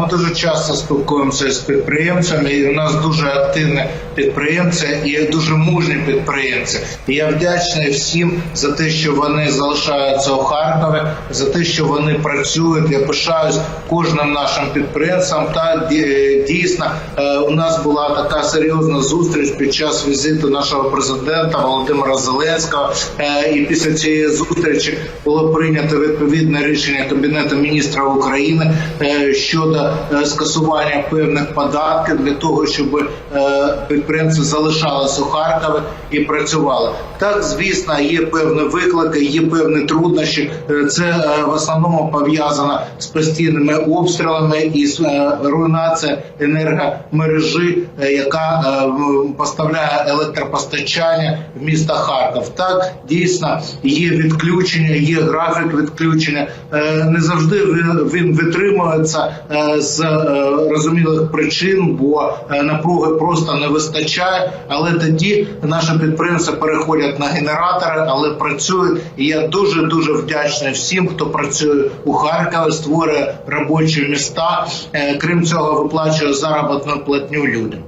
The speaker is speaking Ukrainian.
Ми дуже часто спілкуємося з підприємцями, і у нас дуже активні підприємці і дуже мужні підприємці. І я вдячний всім за те, що вони залишаються у Харкові, за те, що вони працюють. Я пишаюсь кожним нашим підприємцем. Та дійсно е, у нас була така серйозна зустріч під час візиту нашого президента Володимира Зеленського. Е, І після цієї зустрічі було прийнято відповідне рішення Кабінету міністрів України е, щодо скасування певних податків для того, щоб е, підприємці залишалися у Харкові і працювали. Так, звісно, є певні виклики, є певні труднощі. Е, Це е, в основному пов'язано з постійними обстрілами і з е, руйнацією енергомережі, е, яка е, поставляє електропостачання в місто Харків. Так дійсно є відключення, є графік відключення. Е, Не завжди він, витримується е, з е, розумілих причин, бо е, напруги просто не вистачає. Але тоді наші підприємці переходять на генератори, але працюють. І я дуже дуже вдячний всім, хто працює у Харкові, створює робочі міста. Е, Крім цього, виплачує заробітну платню людям.